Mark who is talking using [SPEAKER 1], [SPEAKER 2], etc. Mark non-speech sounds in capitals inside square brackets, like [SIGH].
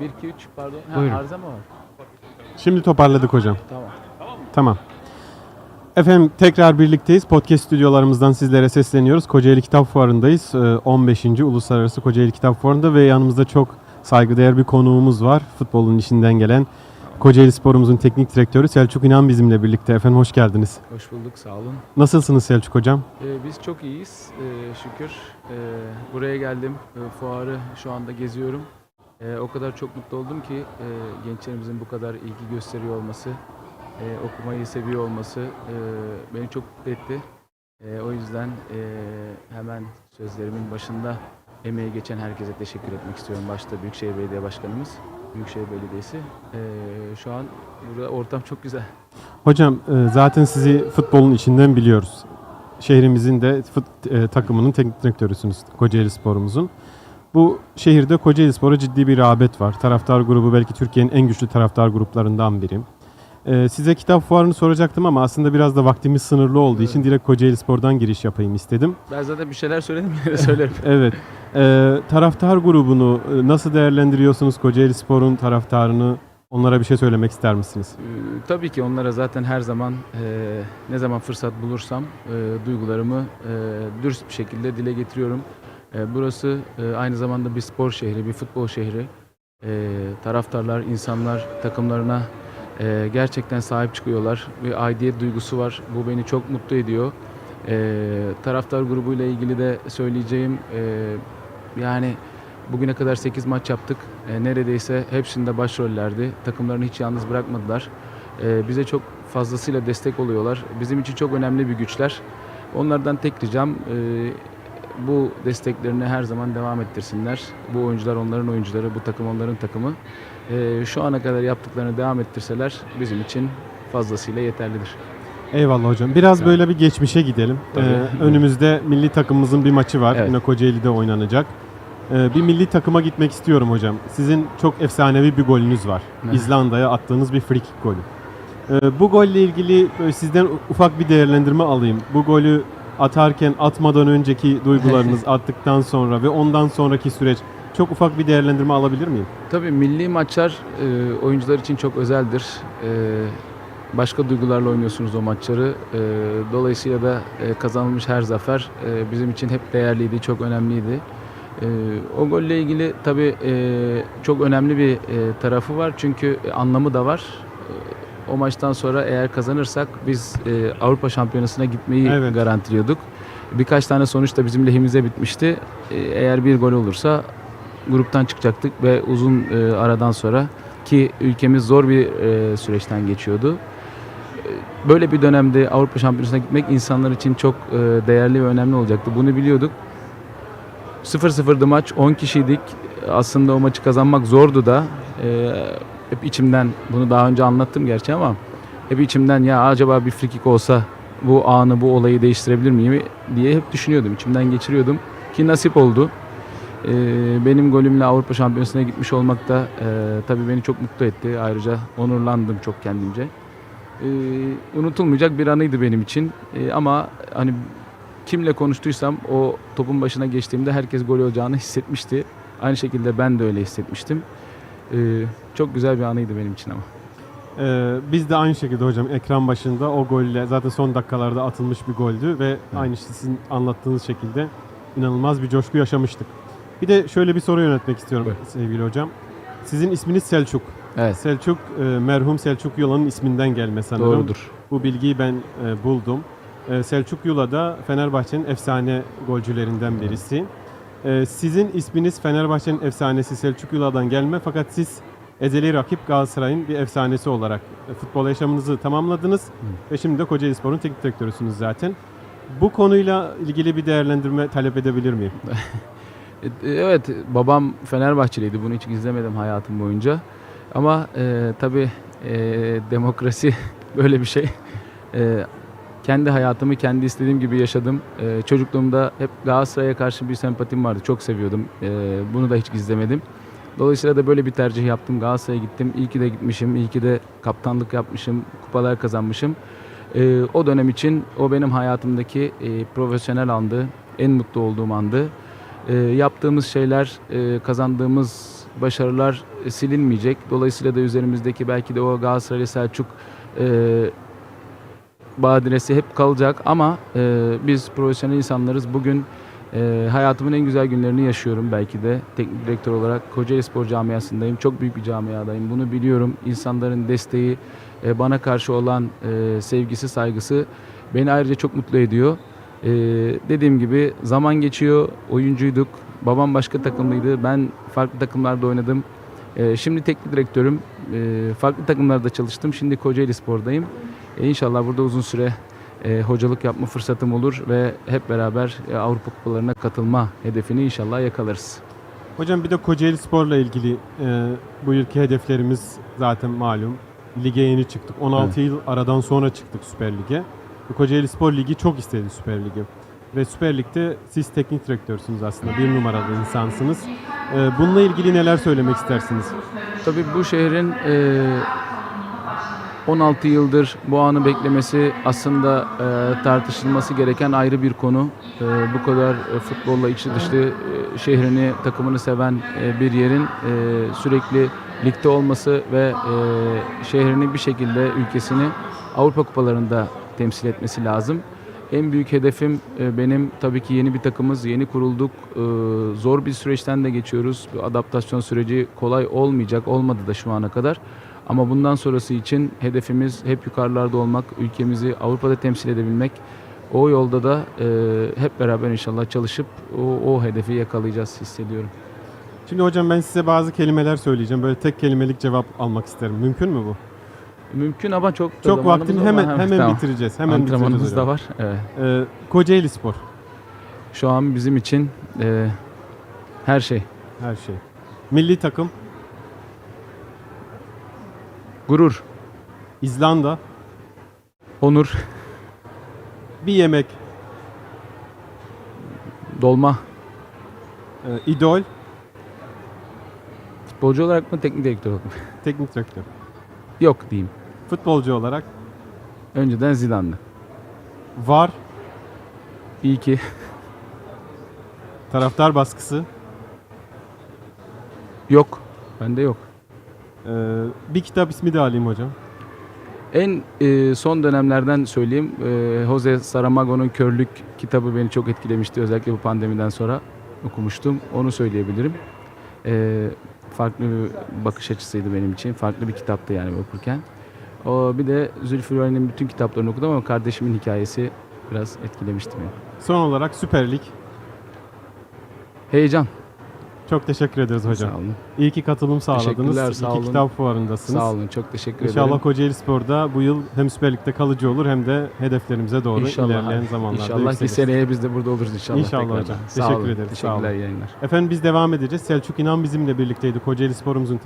[SPEAKER 1] 1 2 3 pardon. Ha,
[SPEAKER 2] Buyurun.
[SPEAKER 1] arıza mı var?
[SPEAKER 2] Şimdi toparladık hocam.
[SPEAKER 1] Tamam.
[SPEAKER 2] Tamam. Efendim tekrar birlikteyiz. Podcast stüdyolarımızdan sizlere sesleniyoruz. Kocaeli Kitap Fuarı'ndayız. Ee, 15. Uluslararası Kocaeli Kitap Fuarı'nda ve yanımızda çok saygıdeğer bir konuğumuz var. Futbolun işinden gelen Kocaeli Spor'umuzun teknik direktörü Selçuk İnan bizimle birlikte. Efendim hoş geldiniz.
[SPEAKER 1] Hoş bulduk. Sağ olun.
[SPEAKER 2] Nasılsınız Selçuk Hocam?
[SPEAKER 1] Ee, biz çok iyiyiz. Ee, şükür. Ee, buraya geldim. Ee, fuarı şu anda geziyorum. Ee, o kadar çok mutlu oldum ki e, gençlerimizin bu kadar ilgi gösteriyor olması, e, okumayı seviyor olması e, beni çok mutlu etti. E, o yüzden e, hemen sözlerimin başında emeği geçen herkese teşekkür etmek istiyorum. Başta Büyükşehir Belediye Başkanımız, Büyükşehir Belediyesi. E, şu an burada ortam çok güzel.
[SPEAKER 2] Hocam e, zaten sizi futbolun içinden biliyoruz. Şehrimizin de fut, e, takımının teknik direktörüsünüz Kocaeli Spor'umuzun. Bu şehirde Kocaeli Spor'a ciddi bir rağbet var. Taraftar grubu belki Türkiye'nin en güçlü taraftar gruplarından biri. E, size kitap fuarını soracaktım ama aslında biraz da vaktimiz sınırlı olduğu için direkt Kocaeli Spor'dan giriş yapayım istedim.
[SPEAKER 1] Ben zaten bir şeyler söyledim yine söylerim. [LAUGHS]
[SPEAKER 2] Evet. E, taraftar grubunu e, nasıl değerlendiriyorsunuz Kocaeli Spor'un taraftarını? Onlara bir şey söylemek ister misiniz?
[SPEAKER 1] Ee, Tabii ki onlara zaten her zaman e, ne zaman fırsat bulursam e, duygularımı e, dürüst bir şekilde dile getiriyorum. E, burası e, aynı zamanda bir spor şehri, bir futbol şehri. E, taraftarlar, insanlar takımlarına gerçekten sahip çıkıyorlar. Bir aidiyet duygusu var. Bu beni çok mutlu ediyor. E, taraftar grubuyla ilgili de söyleyeceğim yani bugüne kadar 8 maç yaptık. Neredeyse hepsinde başrollerdi. Takımlarını hiç yalnız bırakmadılar. Bize çok fazlasıyla destek oluyorlar. Bizim için çok önemli bir güçler. Onlardan tek ricam bu desteklerini her zaman devam ettirsinler. Bu oyuncular onların oyuncuları, bu takım onların takımı. E, şu ana kadar yaptıklarını devam ettirseler bizim için fazlasıyla yeterlidir.
[SPEAKER 2] Eyvallah hocam. Biraz
[SPEAKER 1] Tamam.
[SPEAKER 2] böyle bir geçmişe gidelim.
[SPEAKER 1] Tabii.
[SPEAKER 2] Ee, önümüzde milli takımımızın bir maçı var.
[SPEAKER 1] Evet.
[SPEAKER 2] Yine Kocaeli'de oynanacak. Ee, bir milli takıma gitmek istiyorum hocam. Sizin çok efsanevi bir golünüz var.
[SPEAKER 1] Evet.
[SPEAKER 2] İzlanda'ya attığınız bir free kick golü. Ee, bu golle ilgili sizden ufak bir değerlendirme alayım. Bu golü atarken atmadan önceki duygularınız, [LAUGHS] attıktan sonra ve ondan sonraki süreç çok ufak bir değerlendirme alabilir miyim?
[SPEAKER 1] Tabii milli maçlar e, oyuncular için çok özeldir. E, başka duygularla oynuyorsunuz o maçları. E, dolayısıyla da e, kazanılmış her zafer e, bizim için hep değerliydi, çok önemliydi. E, o golle ilgili tabii e, çok önemli bir e, tarafı var çünkü anlamı da var. O maçtan sonra eğer kazanırsak biz e, Avrupa Şampiyonası'na gitmeyi
[SPEAKER 2] Evet.
[SPEAKER 1] garantiliyorduk. Birkaç tane sonuç da bizim lehimize bitmişti. E, eğer bir gol olursa gruptan çıkacaktık ve uzun e, aradan sonra ki ülkemiz zor bir e, süreçten geçiyordu. E, Böyle bir dönemde Avrupa Şampiyonası'na gitmek insanlar için çok e, değerli ve önemli olacaktı. Bunu biliyorduk. 0-0'dı maç, 10 kişiydik. Aslında o maçı kazanmak zordu da. E, hep içimden, bunu daha önce anlattım gerçi ama hep içimden ya acaba bir frikik olsa bu anı, bu olayı değiştirebilir miyim diye hep düşünüyordum. İçimden geçiriyordum ki nasip oldu. Ee, benim golümle Avrupa Şampiyonası'na gitmiş olmak da e, tabii beni çok mutlu etti. Ayrıca onurlandım çok kendimce. Ee, unutulmayacak bir anıydı benim için. Ee, ama hani kimle konuştuysam o topun başına geçtiğimde herkes gol olacağını hissetmişti. Aynı şekilde ben de öyle hissetmiştim. Ee, çok güzel bir anıydı benim için ama.
[SPEAKER 2] Ee, biz de aynı şekilde hocam ekran başında o golle zaten son dakikalarda atılmış bir goldü ve aynı sizin anlattığınız şekilde inanılmaz bir coşku yaşamıştık. Bir de şöyle bir soru yönetmek istiyorum
[SPEAKER 1] Buyur.
[SPEAKER 2] sevgili hocam. Sizin isminiz Selçuk.
[SPEAKER 1] Evet.
[SPEAKER 2] Selçuk e, merhum Selçuk Yula'nın isminden gelme sanırım.
[SPEAKER 1] Doğrudur.
[SPEAKER 2] Bu bilgiyi ben e, buldum. E, Selçuk Yula da Fenerbahçe'nin efsane golcülerinden birisi. E, sizin isminiz Fenerbahçe'nin efsanesi Selçuk Yula'dan gelme fakat siz ezeli rakip Galatasaray'ın bir efsanesi olarak e, futbol yaşamınızı tamamladınız ve şimdi de Kocaeli Spor'un teknik direktörüsünüz zaten. Bu konuyla ilgili bir değerlendirme talep edebilir miyim? [LAUGHS]
[SPEAKER 1] E, Evet, babam Fenerbahçeliydi. Bunu hiç gizlemedim hayatım boyunca. Ama e, tabii e, demokrasi [LAUGHS] böyle bir şey. E, kendi hayatımı kendi istediğim gibi yaşadım. E, çocukluğumda hep Galatasaray'a karşı bir sempatim vardı. Çok seviyordum. E, bunu da hiç gizlemedim. Dolayısıyla da böyle bir tercih yaptım. Galatasaray'a gittim. İyi ki de gitmişim. İyi ki de kaptanlık yapmışım. Kupalar kazanmışım. E, o dönem için o benim hayatımdaki e, profesyonel andı. En mutlu olduğum andı. E, yaptığımız şeyler, e, kazandığımız başarılar e, silinmeyecek. Dolayısıyla da üzerimizdeki belki de o Galatasaray Selçuk e, badiresi hep kalacak ama e, biz profesyonel insanlarız. Bugün e, hayatımın en güzel günlerini yaşıyorum belki de teknik direktör olarak. Kocaeli Spor camiasındayım. Çok büyük bir camiadayım. Bunu biliyorum. İnsanların desteği, e, bana karşı olan e, sevgisi, saygısı beni ayrıca çok mutlu ediyor. E, dediğim gibi zaman geçiyor. Oyuncuyduk. Babam başka takımlıydı. Ben farklı takımlarda oynadım. E, şimdi teknik direktörüm. E, farklı takımlarda çalıştım. Şimdi Kocaeli Spor'dayım. E, inşallah burada uzun süre e, hocalık yapma fırsatım olur ve hep beraber e, Avrupa Kupalarına katılma hedefini inşallah yakalarız.
[SPEAKER 2] Hocam bir de Kocaeli Spor'la ilgili e, bu yılki hedeflerimiz zaten malum. Lige yeni çıktık. 16 yıl aradan sonra çıktık Süper Lig'e. Kocaeli Spor Ligi çok istedi Süper Lig'i. Ve Süper Lig'de siz teknik direktörsünüz aslında. Bir numaralı insansınız. E, bununla ilgili neler söylemek istersiniz?
[SPEAKER 1] Tabii bu şehrin e, 16 yıldır bu anı beklemesi aslında e, tartışılması gereken ayrı bir konu. E, bu kadar e, futbolla içi dışlı e, şehrini, takımını seven e, bir yerin e, sürekli ligde olması ve e, şehrini bir şekilde ülkesini Avrupa kupalarında temsil etmesi lazım. En büyük hedefim e, benim tabii ki yeni bir takımız, yeni kurulduk. E, Zor bir süreçten de geçiyoruz. Bu adaptasyon süreci kolay olmayacak, olmadı da şu ana kadar. Ama bundan sonrası için hedefimiz hep yukarılarda olmak, ülkemizi Avrupa'da temsil edebilmek. O yolda da e, hep beraber inşallah çalışıp o, o hedefi yakalayacağız hissediyorum.
[SPEAKER 2] Şimdi hocam ben size bazı kelimeler söyleyeceğim. Böyle tek kelimelik cevap almak isterim. Mümkün mü bu?
[SPEAKER 1] Mümkün ama çok
[SPEAKER 2] Çok vaktini hemen
[SPEAKER 1] Ha,
[SPEAKER 2] hemen
[SPEAKER 1] tamam.
[SPEAKER 2] bitireceğiz. Hemen bitireceğiz
[SPEAKER 1] Antrenmanımız
[SPEAKER 2] hocam.
[SPEAKER 1] da var. Evet.
[SPEAKER 2] E, Kocaeli Spor.
[SPEAKER 1] Şu an bizim için e, her şey.
[SPEAKER 2] Her şey. Milli takım.
[SPEAKER 1] Gurur,
[SPEAKER 2] İzlanda.
[SPEAKER 1] onur,
[SPEAKER 2] Bir yemek.
[SPEAKER 1] dolma.
[SPEAKER 2] e, idol.
[SPEAKER 1] Futbolcu olarak mı teknik direktör olarak mı? [LAUGHS]
[SPEAKER 2] Teknik direktör.
[SPEAKER 1] Yok diyeyim.
[SPEAKER 2] Futbolcu olarak.
[SPEAKER 1] Önceden Zidane'dı.
[SPEAKER 2] Var.
[SPEAKER 1] İyi ki
[SPEAKER 2] Taraftar baskısı.
[SPEAKER 1] yok. Bende yok.
[SPEAKER 2] E, bir kitap ismi de alayım hocam.
[SPEAKER 1] En e, son dönemlerden söyleyeyim. E, Jose Saramago'nun Körlük kitabı beni çok etkilemişti. Özellikle bu pandemiden sonra okumuştum. Onu söyleyebilirim. E, farklı bir bakış açısıydı benim için. Farklı bir kitaptı yani okurken. O, bir de Zülfü Livaneli'nin bütün kitaplarını okudum ama kardeşimin hikayesi biraz etkilemişti beni.
[SPEAKER 2] Son olarak Süper Lig.
[SPEAKER 1] Heyecan.
[SPEAKER 2] Çok teşekkür ederiz hocam.
[SPEAKER 1] Sağ olun.
[SPEAKER 2] İyi ki katılım sağladınız.
[SPEAKER 1] Teşekkürler, sağ
[SPEAKER 2] İki
[SPEAKER 1] olun.
[SPEAKER 2] kitap fuarındasınız.
[SPEAKER 1] Sağ olun. Çok teşekkür
[SPEAKER 2] İnşallah
[SPEAKER 1] ederim.
[SPEAKER 2] Kocaeli Spor'da bu yıl hem Süper Lig'de kalıcı olur hem de hedeflerimize doğru
[SPEAKER 1] İnşallah.
[SPEAKER 2] ilerleyen zamanlarda
[SPEAKER 1] İnşallah ki
[SPEAKER 2] yükseliriz.
[SPEAKER 1] seneye biz de burada oluruz inşallah.
[SPEAKER 2] İnşallah
[SPEAKER 1] tekrardan.
[SPEAKER 2] hocam.
[SPEAKER 1] Sağ
[SPEAKER 2] Teşekkür
[SPEAKER 1] olun.
[SPEAKER 2] ederiz, sağ olun.
[SPEAKER 1] Teşekkürler yayınlar.
[SPEAKER 2] Efendim biz devam edeceğiz. Selçuk İnan bizimle birlikteydi. Kocaeli Spor'umuzun